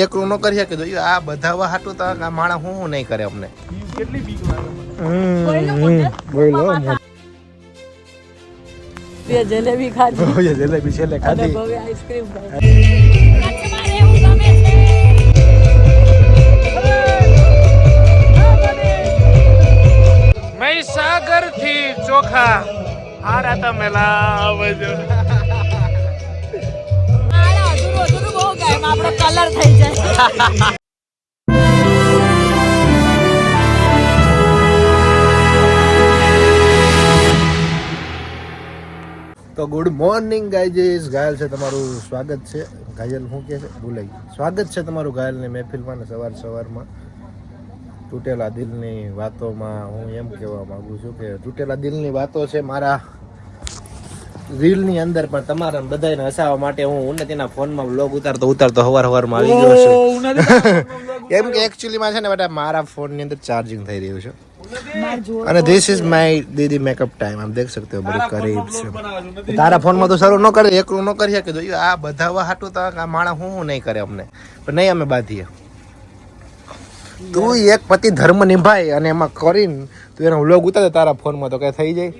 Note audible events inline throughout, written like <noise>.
એકલું ન કરી શકે જોયું આ બધા હાટું તો આ માણસ હું નહીં કરે અમને. કેટલી બીક લાગે. બે જલેબી ખાધી. <laughs> જલેબી છેલ્લે ખાધી. ભવ્ય આઈસ્ક્રીમ ખાધી. કચ્છમાં રહેવું ગમે છે મહીસાગરથી ચોખા હારા તમે લાવજો આપણો કલર થઈ તો ગુડ મોર્નિંગ ગાયજીસ ઘાયલ છે તમારું સ્વાગત છે. ઘાયલ શું કહે છે? ભૂલાઈ સ્વાગત છે તમારું ઘાયલની મહેફિલમાં ને સવાર સવારમાં. તૂટેલા દિલની વાતોમાં હું એમ કહેવા માગું છું કે તૂટેલા દિલની વાતો છે મારા રીલની અંદર પણ તમારા બધાને હસાવવા માટે હું ઉન્નતિના ફોનમાં બ્લોગ ઉતારતો ઉતારતો હવાર હવારમાં આવી ગયો છું. <laughs> કેમ કે એકચ્યુઅલીમાં છે ને બેટા મારા ફોનની અંદર ચાર્જિંગ થઈ રહ્યું છે. અને this is my Didi makeup time આમ દેખ શકતે બધું કરી છે. તારા ફોનમાં તો શરૂ ન કરે એકલું ન કરી શકે જોયું આ બધા હાટું તો આ માણા હું નહીં કરે અમને. પણ નહીં અમે બાંધીએ. તું એક પતિ ધર્મ નિભાય અને એમાં કરીને તું એનો વ્લોગ ઉતારે તારા ફોનમાં તો કઈ થઈ જાય.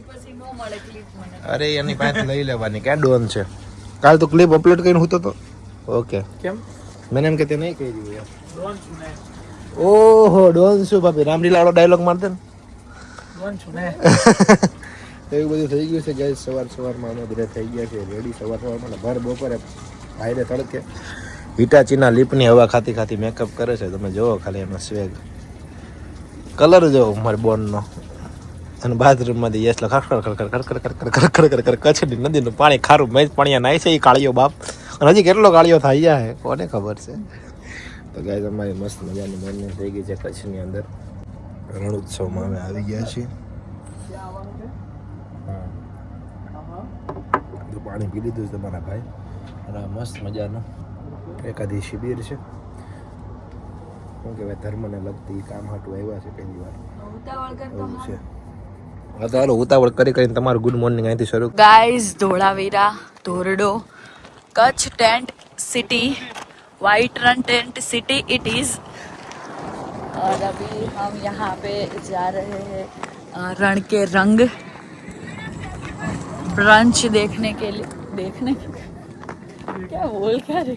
અરે એની પાસે લઈ લેવાની. ક્યાં ડોન છે? કાલ તો ક્લિપ અપલોડ કરીને હું તો. ઓકે. કેમ? મને એમ કે તે નહીં કહી દીધું એમ. ડોન છું ને. ઓહો ડોન શું ભાભી. રામલીલા વાળો ડાયલોગ મારતે ને? ડોન છું ને. <laughs> એવું બધું થઈ ગયું છે ગાય સવાર સવારમાં અમે બધા થઈ ગયા છે રેડી સવાર સવારમાં ભર બપોરે ભાઈને તડકે. હિટાચીના લીપની હવા ખાતી ખાતી મેકઅપ કરે છે. તમે જોવો ખાલી એનો સ્વેગ કલર જોવો મારી બોનનો. અને બાથરૂમમાંથી યસ ખડખડ ખડખડ ખડખડ ખડખડ ખડખડ ખડ કચ્છની નદીનું પાણી ખારું મેં પાણી નાય છે એ કાળિયો બાપ અને હજી કેટલો કાળિયો થઈ ગયા કોને ખબર છે તો ગાય તમારી મસ્ત મજાની મોર્નિંગ થઈ ગઈ છે કચ્છની અંદર રણ ઉત્સવમાં અમે આવી ગયા છીએ પાણી પી લીધું છે તમારા ભાઈ અને મસ્ત મજાનું એકાદી શિબિર છે શું કહેવાય ધર્મને લગતી કામ હાટું આવ્યા છે પહેલી વાર ઉતાવળ કરતો એવું છે હા તો હાલો ઉતાવળ કરી કરીને તમારું ગુડ મોર્નિંગ અહીંથી શરૂ guys Dholavira Dhordo Kutch tent city white Rann tent city it is और अभी हम यहाँ पे जा रहे हैं अ, रण के रंग ब्रंच देखने के लिए देखने क्या बोल क्या रहे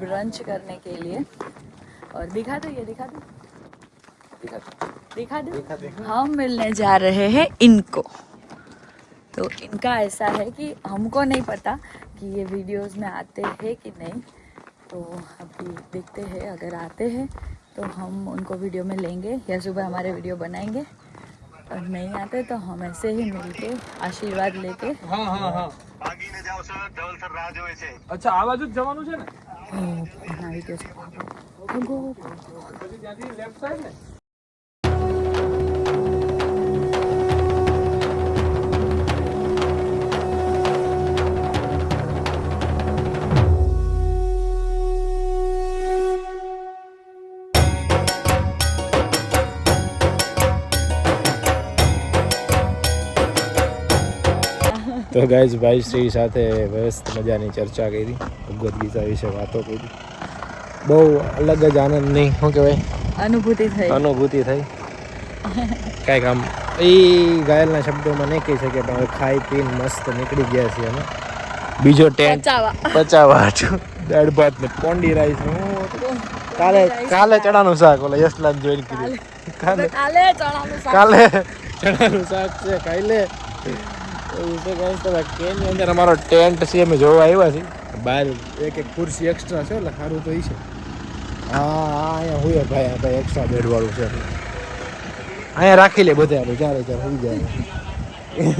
ब्रंच करने के लिए और दिखा दो ये दिखा दो दिखा दो हम मिलने जा रहे हैं इनको तो इनका ऐसा है कि हमको नहीं पता कि ये वीडियोस में आते हैं कि नहीं तो अभी देखते हैं अगर आते हैं तो हम उनको वीडियो में लेंगे या सुबह हमारे वीडियो बनाएंगे और नहीं आते तो हम ऐसे ही मिलके आशीर्वाद लेके હા હા હા અચ્છા આ બાજુ જ જવાનું છે ને ફોન આવી ગયો છે ભાગો. પછી ત્યાંથી લેફ્ટ સાઈડ ને તો ગાઈઝ ભાઈ શ્રી સાથે વ્યસ્ત મજાની ચર્ચા કરી ભગવદ્ ગીતા વિશે વાતો કરી. બહુ અલગ જ આનંદ નહીં શું કહેવાય? અનુભૂતિ થઈ. અનુભૂતિ થઈ. કાંઈક આમ એ ગાયલના શબ્દોમાં નહીં કહી શકીએ પણ હવે ખાઈ પીને મસ્ત નીકળી ગયા છીએ અમે. બીજો ટેન્ટ પચાવા. છું. દાળ ભાત ને પોંડી રાઈસ કાલે કાલે ચણાનું શાક ઓલા યશલાલ જોઈન કર્યું કાલે. કાલે ચણાનું શાક. કાલે ચણાનું શાક છે કાલે. એવું છે ગાઈસ તો કેની અંદર અમારો ટેન્ટ છે અમે જોવા આવ્યા છીએ. બહાર એક એક ખુરશી એક્સ્ટ્રા છે એટલે સારું તો ઈ છે. હા હા અહીંયા હુએ ભાઈ આ ભાઈ એક્સ્ટ્રા બેડ વાળું છે. અહીંયા રાખી લે બધે આપણે ચાર હોઈ જાય.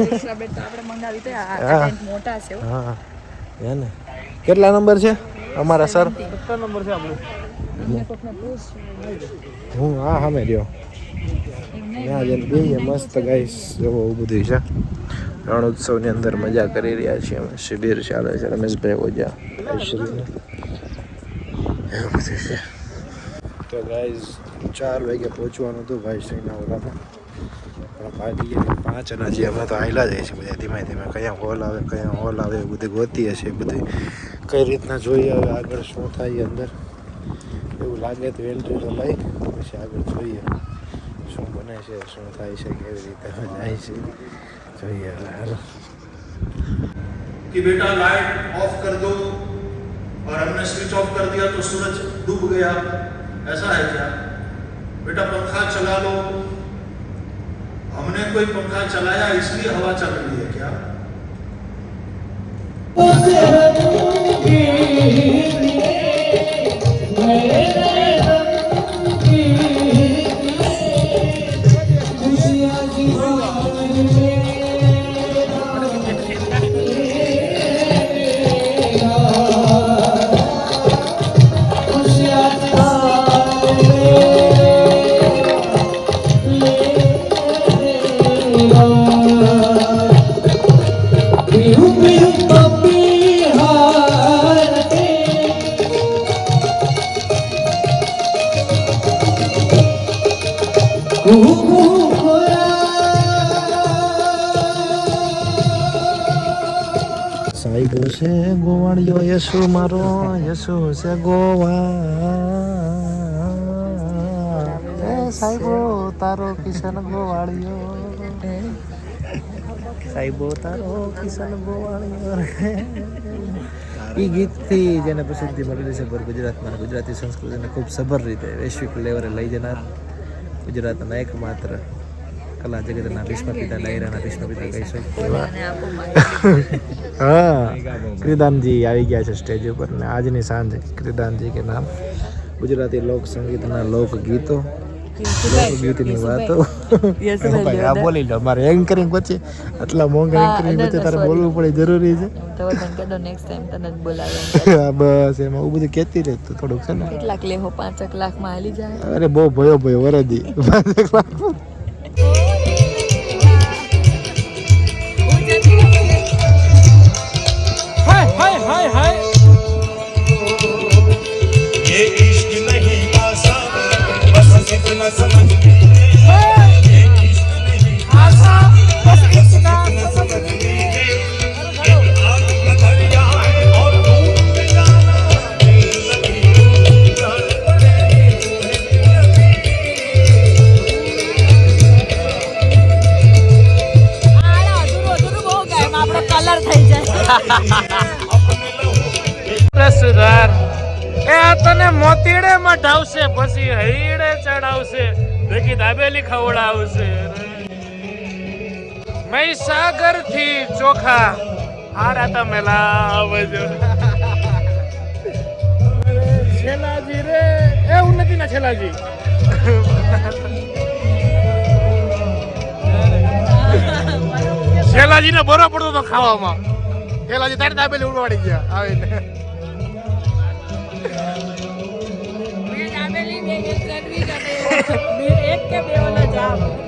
એક્સ્ટ્રા બેડ તો આપણે મંગાવી તો આ હા. ટેન્ટ મોટા છે હા. હે ને કેટલા નંબર છે અમારા સર? નંબર છે આપણું. પૂછ હું હા સામે રહ્યો. ત્યાં જઈને મસ્ત ગાઈસ જોવો એવું બધું છે. રણ ઉત્સવની અંદર મજા કરી રહ્યા છીએ અમે. શિબિર ચાલે છે. રમેશભાઈ ઓજા. તો ગાઈઝ ચાર વાગે પહોંચવાનું હતું ભાઈ શ્રીના ઓલામાં. પણ ભાઈ પાંચ અને હજી અમે તો આવેલા જાય છે બધા ધીમે ધીમે. કયા હોલ આવે, કયા હોલ આવે એવું બધું ગોતીએ છીએ બધું કઈ રીતના જોઈએ હવે આગળ શું થાય અંદર. એવું લાગે તો વેલ તો લઈ. પછી આગળ જોઈએ શું બને છે, શું થાય છે, કેવી રીતે જાય છે. यार। कि बेटा लाइट ऑफ़ कर दो और हमने स्विच ऑफ़ कर दिया तो सूरज डूब गया। ऐसा है क्या? बेटा पंखा चला लो। हमने कोई पंखा चलाया इसलिए हवा चल रही है क्या? સાહેબો છે ગોવાળિયો યશુ મારો યશુ છે ગોવા. એ સાહેબો તારો કિશન ગોવાળિયો સાહેબો તારો કિશન ગોવાળિયો એ ગીતથી જેને પ્રસિદ્ધિ મળેલી છે ભર ગુજરાતમાં ગુજરાતી સંસ્કૃતિને ખૂબ સભર રીતે વૈશ્વિક લેવલે લઈ જનાર. ગુજરાતના એકમાત્ર કલા જગતના વિશ્વપિતા ડાયરાના વિશ્વપિતા કહી શકીએ એવા અને આપો માહિતી. હા, ક્રિદાનજી આવી ગયા છે સ્ટેજ ઉપર ને આજની સાંજે ક્રિદાનજી કે નામ ગુજરાતી લોક સંગીતના લોકગીતો વાતો. <laughs> ભાઈ આ બોલી લો મારે એન્કરિંગ પછી આટલા મોંઘા એન્કરિંગ વચ્ચે તારે બોલવું પડે જરૂરી છે. તો તને કહેતો નેક્સ્ટ ટાઈમ તને જ બોલાવે હા, બસ એમાં હું બધું કહેતી રહે તો થોડુંક છે ને. કેટલાક લેહો પાંચક લાખમાં હાલી જાય. અરે બહુ ભયો ભયો વરદી. <laughs> પાંચેક લાખ. <laughs> समझ ઢાવશે પછી હૈડે ચડાવશે. દેખી દાબેલી ખવડાવશે. મહીસાગરથી ચોખા. આરા તમે લાવજો. છેલાજી રે એવું નથી ના છેલાજી. છેલાજી ને બરો પડતો તો ખાવામાં. છેલાજી તારી દાબેલી ઉડવાડી ગયા આવીને.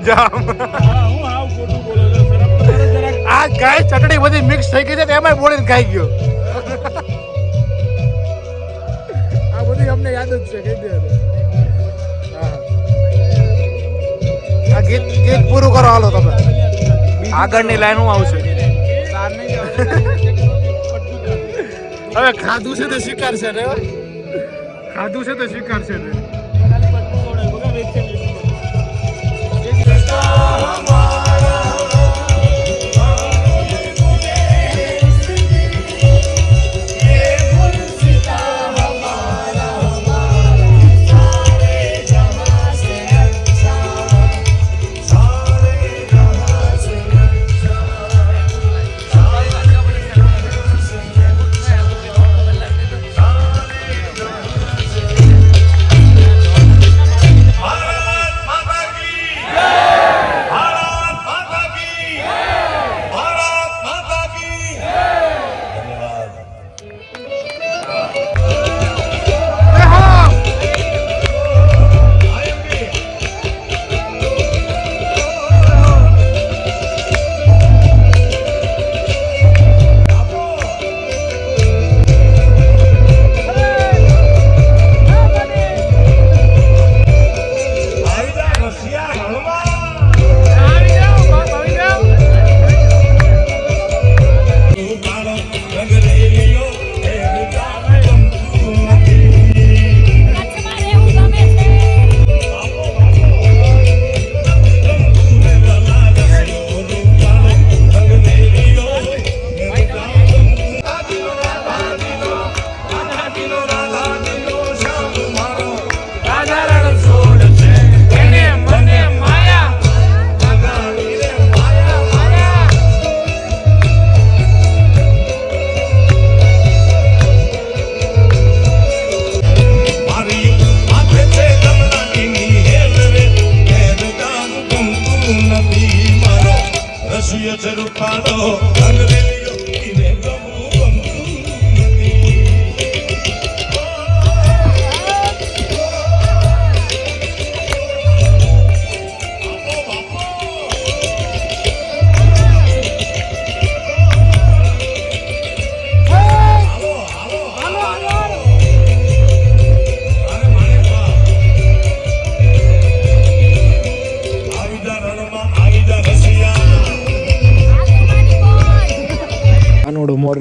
જામ. આ ગાય ચટણી બધી મિક્સ થઈ ગઈ છે એમાં એમાંય બોલીને ખાઈ ગયો. આ બધી અમને યાદ જ છે કહી દે હા. આ ગીત ગીત પૂરું કરો હાલો તમે. આગળની લાઈન હું આવશે. હવે ખાધું છે તો સ્વીકાર છે રે ખાધું છે તો સ્વીકાર છે રે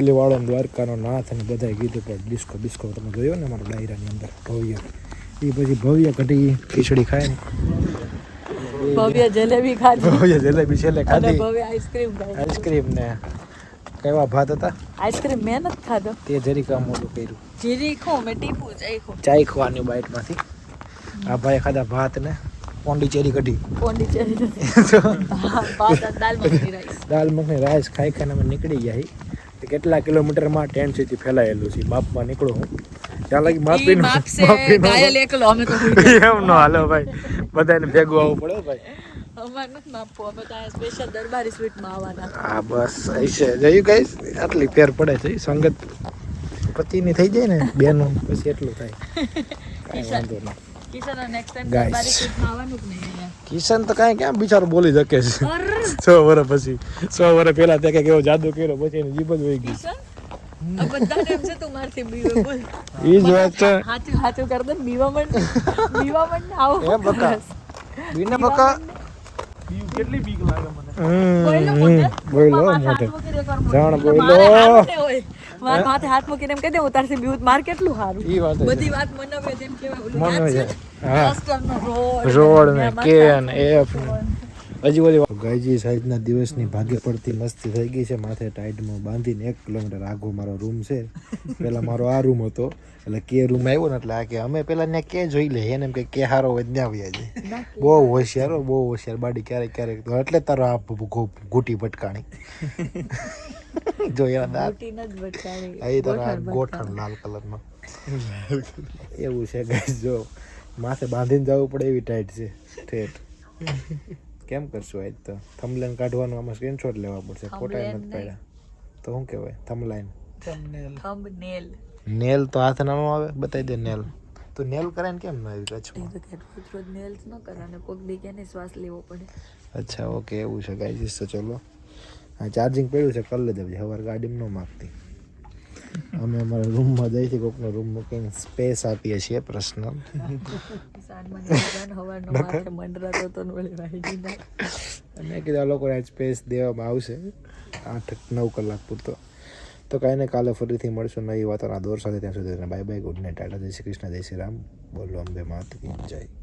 વાળો દ્વારકાનો નાથ અને બધાય કીધું પણ ડિસ્કો બિસ્કો તમે જોયો ને મારા ડાયરાની અંદર? ભવ્ય. એ પછી ભવ્ય કઢી ખીચડી ખાય ને ભવ્ય જલેબી ખાધી. ભવ્ય જલેબી છેલ્લે ખાધી. ભવ્ય આઈસ્ક્રીમ આઈસ્ક્રીમ ને કેવા ભાત હતા? આઈસ્ક્રીમ મેં નથી ખાધો. તે જરી કામ મોટું કર્યું. જીરી ખો મેં ટીપું ચાઈ ખો ચાય ખવાની બાઈટમાંથી. આ ભાઈ ખાધા ભાત ને પોંડીચેરી કઢી. પોંડિચેરી. <laughs> દાલ મખની રાઈસ ખાઈ ખાઈને અમે નીકળી ગયા કેટલા કિલોમીટરમાં ટેન્ટ સુધી ફેલાયેલું છે? માપમાં નીકળો હું. ત્યાં લાગી માપસે માપીને ઘાયલ એકલો અમે તો એમ નો હાલો ભાઈ. બધાને ભેગું આવવું પડે ભાઈ. હા બસ છે. જયું ગાઈસ આટલી ફેર પડે છે. સંગત પતિની થઈ જાય ને બેનો પછી એટલું થાય. કાંઈ વાંધો નહીં. કિશન તો કાંઈ ક્યાં બિચારો બોલી શકે છે? સો વર્ષ પછી. સો વર્ષ પહેલા તે કંઈક એવો જાદુ કર્યો પછી એની જીભ જ વહી ગઈ. કિશન આ બધા ટાઈમ છે તું મારથી બીવે બોલ. એ જ વાત છે. હાચું હાચું કર દે ને બીવા મંડ બીવા મંડ ને આવો. એ બકા? બીને બકા? કેટલી બીક લાગે મને. બોયલો હમ, મોઢે. બોયલો માથે હાથ મૂકીને એમ કહી દે હું તારથી બીવું માર કેટલું સારું ઈ વાત બધી વાત મનાવે જેમ રોડ રોડ ને કેન એફ ને હજી બધી ગાયજી સાઈડના દિવસની ભાગે પડતી મસ્તી થઈ ગઈ છે. માથે ટાઈટમાં બાંધીને એક કિલોમીટર આગો મારો રૂમ છે. પેલા મારો આ રૂમ હતો. એટલે કે રૂમ આવ્યો ને એટલે આ કે અમે પેલા ને કે જોઈ લઈએ એને એમ કે કે હારો હોય ત્યાં આવ્યા છે બહુ હોશિયાર હો, બહુ હોશિયાર. બાડી ક્યારેક ક્યારેક તો એટલે તારો આ ઘૂંટી ભટકાણી. <laughs> જો એના દાંત ગોઠણ ગોઠણ લાલ કલરમાં. એવું છે ગાઈસ જો. માથે બાંધીને જવું પડે એવી ટાઈટ છે. ઠેઠ. કેમ કરશું આજ તો? થમલેન કાઢવાનું આમાં સ્ક્રીનશોટ લેવા પડશે ફોટા નથી પાડ્યા. તો શું કહેવાય? થમલાઈન Thumbnail. નેલ તો હાથ નાનો આવે બતાવી દે નેલ તો નેલ કરે ને કેમ ન આવી કચ્છમાં? રોજ નેલ્સ ન ન અને કોક દી કેને શ્વાસ લેવો પડે. અચ્છા ઓકે એવું છે. ગાઈસ તો ચલો. હા ચાર્જિંગ પડ્યું છે કરી લેજો. સવાર ગાડીમાં ન માગતી. અમે અમારા રૂમમાં જઈથી કોકનો રૂમ મૂકીને સ્પેસ આપીએ છીએ પ્રશ્ન. સાંજમાં નીકળ્યા ને હવારનો માથે મંડરાતો તો ને વળી વાગી ના. મેં કીધું આ લોકોને સ્પેસ દેવામાં આવશે. આઠ નવ કલાક પૂરતો. તો કાંઈ ને કાલે ફરીથી મળશું નવી વાતોના દોર સાથે. ત્યાં સુધી bye bye good night tata જય શ્રી કૃષ્ણ જય શ્રી રામ. બોલો અંબે માત જય.